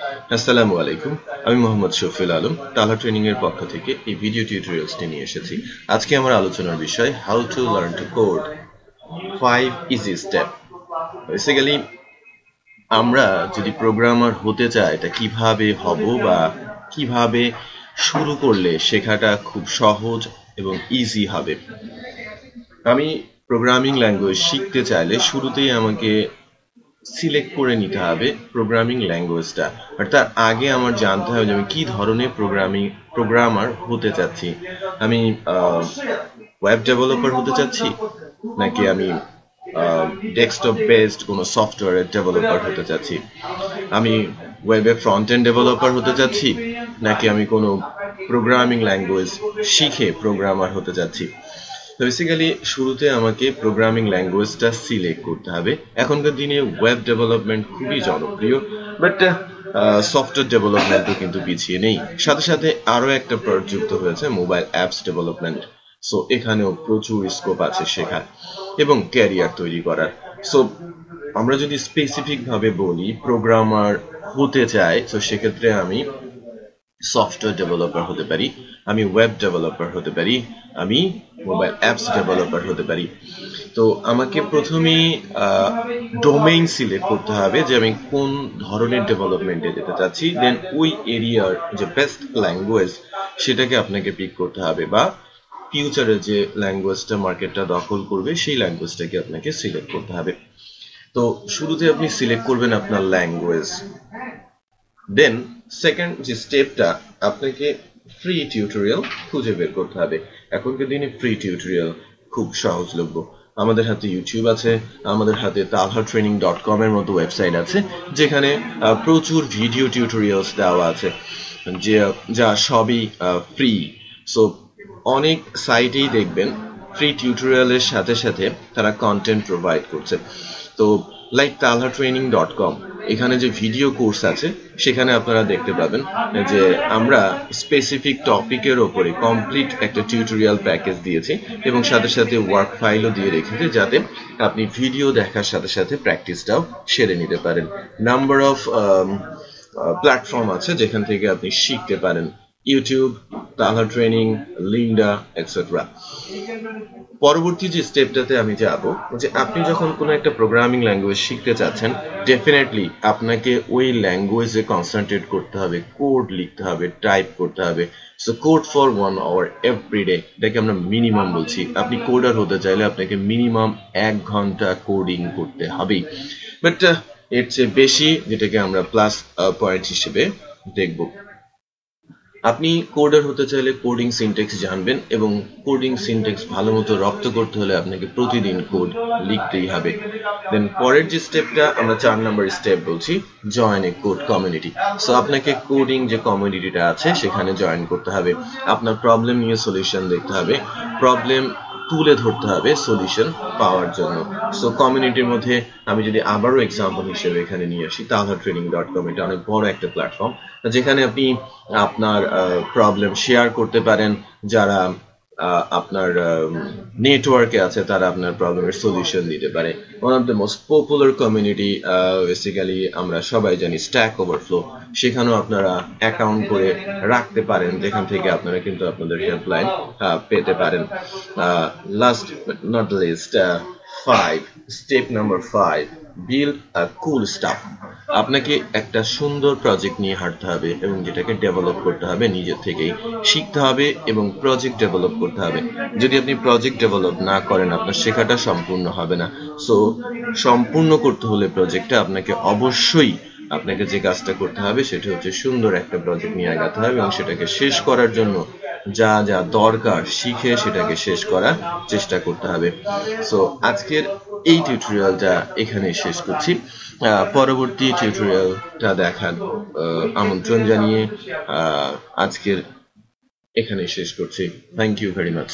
আসসালামু আলাইকুম, আমি মোহাম্মদ শফিল আলম টালা ট্রেনিং এর পক্ষ থেকে এই ভিডিও টিউটোরিয়ালসটি নিয়ে এসেছি। আজকে আমার আলোচনার বিষয় how to learn to code five easy step basically আমরা যদি প্রোগ্রামার হতে চাই, এটা কীভাবে হব বা কীভাবে শুরু করলে শেখাটা খুব সহজ এবং ইজি হবে? আমি প্রোগ্রামিং ল্যাঙ্গুয়েজ শিখতে চাইলে শুরুতেই আমাকে সিলেক্ট করে নিতে হবে প্রোগ্রামিং ল্যাঙ্গুয়েজটা তার আগে আমার জানতে হবে যে আমি কি ধরনের প্রোগ্রামিং প্রোগ্রামার হতে চাচ্ছি। আমি ওয়েব ডেভেলপার হতে চাচ্ছি? নাকি আমি ডেস্কটপ বেসড কোনো সফটওয়্যারের ডেভেলপার হতে চাচ্ছি? আমি ওয়েবে ফ্রন্ট এন্ড ডেভেলপার হতে চাচ্ছি? নাকি আমি কোনো প্রোগ্রামিং ল্যাঙ্গুয়েজ শিখে প্রোগ্রামার হতে চাচ্ছি? বেসিক্যালি শুরুতে আমাকে প্রোগ্রামিং ল্যাঙ্গুয়েজটা সিলেক্ট করতে হবে। এখনকার দিনে ওয়েব ডেভেলপমেন্ট খুবই জনপ্রিয় বাট সফটওয়্যার ডেভেলপমেন্টও কিন্তু পিছিয়ে নেই। সাথে সাথে আরও একটা যুক্ত হয়েছে মোবাইল অ্যাপস ডেভেলপমেন্ট সো এখানেও প্রচুর স্কোপ আছে শেখার এবং ক্যারিয়ার তৈরি করার। সো আমরা যদি স্পেসিফিকভাবে বলি প্রোগ্রামার হতে চাই তো সেক্ষেত্রে আমি সফটওয়্যার ডেভেলপার হতে পারি, আমি ওয়েব ডেভেলপার হতে পারি, আমি মোবাইল অ্যাপস ডেভেলপার হতে পারি। তো আমাকে প্রথমেই ডোমেইন সিলেক্ট করতে হবে যে আমি কোন ধরনের ডেভেলপমেন্টে যেতে চাচ্ছি। দেন ওই এরিয়ার যে বেস্ট ল্যাঙ্গুয়েজ, সেটাকে আপনাকে পিক করতে হবে বা ফিউচারে যে ল্যাঙ্গুয়েজটা মার্কেটটা দখল করবে, সেই ল্যাঙ্গুয়েজটাকে আপনাকে সিলেক্ট করতে হবে। তো শুরুতে আপনি সিলেক্ট করবেন আপনার ল্যাঙ্গুয়েজ। দেন সেকেন্ড যে স্টেপটা, আপনাকে ফ্রি টিউটোরিয়াল খুঁজে বের করতে হবে। এখনকার দিনে ফ্রি টিউটোরিয়াল খুব সহজলভ্য। আমাদের হাতে ইউটিউব আছে, আমাদের হাতে তালহা ট্রেনিং ডট কম এর মতো ওয়েবসাইট আছে, যেখানে প্রচুর ভিডিও টিউটোরিয়ালস দেওয়া আছে, যে, যা সবই ফ্রি সো অনেক সাইটেই দেখবেন ফ্রি টিউটোরিয়ালের সাথে সাথে তারা কন্টেন্ট প্রোভাইড করছে। তো like Talha training dot com এখানে যে ভিডিও কোর্স আছে, সেখানে আপনারা দেখতে পাবেন যে আমরা স্পেসিফিক টপিকের ওপরে কমপ্লিট একটা টিউটোরিয়াল প্যাকেজ দিয়েছি এবং সাথে সাথে ওয়ার্ক ফাইলও দিয়ে রেখেছি যাতে আপনি ভিডিও দেখার সাথে সাথে প্র্যাকটিসটাও সেরে নিতে পারেন। নাম্বার অফ প্ল্যাটফর্ম আছে যেখান থেকে আপনি শিখতে পারেন। ইউটিউব তালহা ট্রেনিং লিঙ্কডা এক্সেট্রা পরবর্তী যে স্টেপটাতে আমি যাব, যে আপনি যখন কোনো একটা প্রোগ্রামিং ল্যাঙ্গুয়েজ শিখতে চাচ্ছেন ডেফিনেটলি আপনাকে ওই ল্যাঙ্গুয়েজে কনসেন্ট্রেট করতে হবে কোড লিখতে হবে টাইপ করতে হবে। So code for one hour every day এটাকে আমরা মিনিমাম বলছি। আপনি কোডার হতে চাইলে আপনাকে মিনিমাম এক ঘণ্টা কোডিং করতে হবেই। বাট এর চেয়ে বেশি যেটাকে আমরা প্লাস পয়েন্ট হিসেবে দেখব। আপনি কোডার হতে চাইলে কোডিং সিনটেক্স জানবেন এবং কোডিং সিনটেক্স ভালো মতো রপ্ত করতে হলে আপনাকে প্রতিদিন কোড লিখতেই হবে। দেন পরের যে স্টেপটা আমরা চার নাম্বার স্টেপ বলছি join a code community so আপনাকে কোডিং যে কমিউনিটিটা আছে, সেখানে জয়েন করতে হবে। আপনার প্রবলেম নিয়ে সলিউশন দেখতে হবে। প্রবলেম তুলে ধরতে হবে সলিউশন পাওয়ার জন্য। সো কমিউনিটির মধ্যে আমি যদি আবারও এক্সাম্পল হিসেবে এখানে নিয়ে আসি তাহলে ট্রেনিং ডট কম এটা অনেক বড় একটা প্ল্যাটফর্ম যেখানে আপনি আপনার প্রবলেম শেয়ার করতে পারেন, যারা আপনার নেটওয়ার্কে আছে, তারা আপনার প্রবলেমের সলিউশন দিতে পারে। One of the most popular community basically আমরা সবাই জানি স্ট্যাক ওভারফ্লো সেখানেও আপনারা অ্যাকাউন্ট করে রাখতে পারেন, যেখান থেকে আপনারা কিন্তু আপনাদের হেল্পলাইন পেতে পারেন। Last not least five step number five build a cool stuff আপনাকে একটা সুন্দর প্রজেক্ট নিয়ে হাঁটতে হবে এবং যেটাকে ডেভেলপ করতে হবে নিজের থেকেই শিখতে হবে এবং প্রজেক্ট ডেভেলপ করতে হবে। যদি আপনি প্রজেক্ট ডেভেলপ না করেন, আপনার শেখাটা সম্পূর্ণ হবে না। সো সম্পূর্ণ করতে হলে প্রজেক্টটা আপনাকে অবশ্যই আপনাকে যে কাজটা করতে হবে, সেটা হচ্ছে সুন্দর একটা প্রজেক্ট নিয়ে আগাতে হবে এবং সেটাকে শেষ করার জন্য যা যা দরকার শিখে সেটাকে শেষ করার চেষ্টা করতে হবে। সো আজকের এই টিউটোরিয়ালটা এখানে শেষ করছি। পরবর্তী টিউটোরিয়ালটা দেখার আমন্ত্রণ জানিয়ে আজকের এখানে শেষ করছি। Thank you very much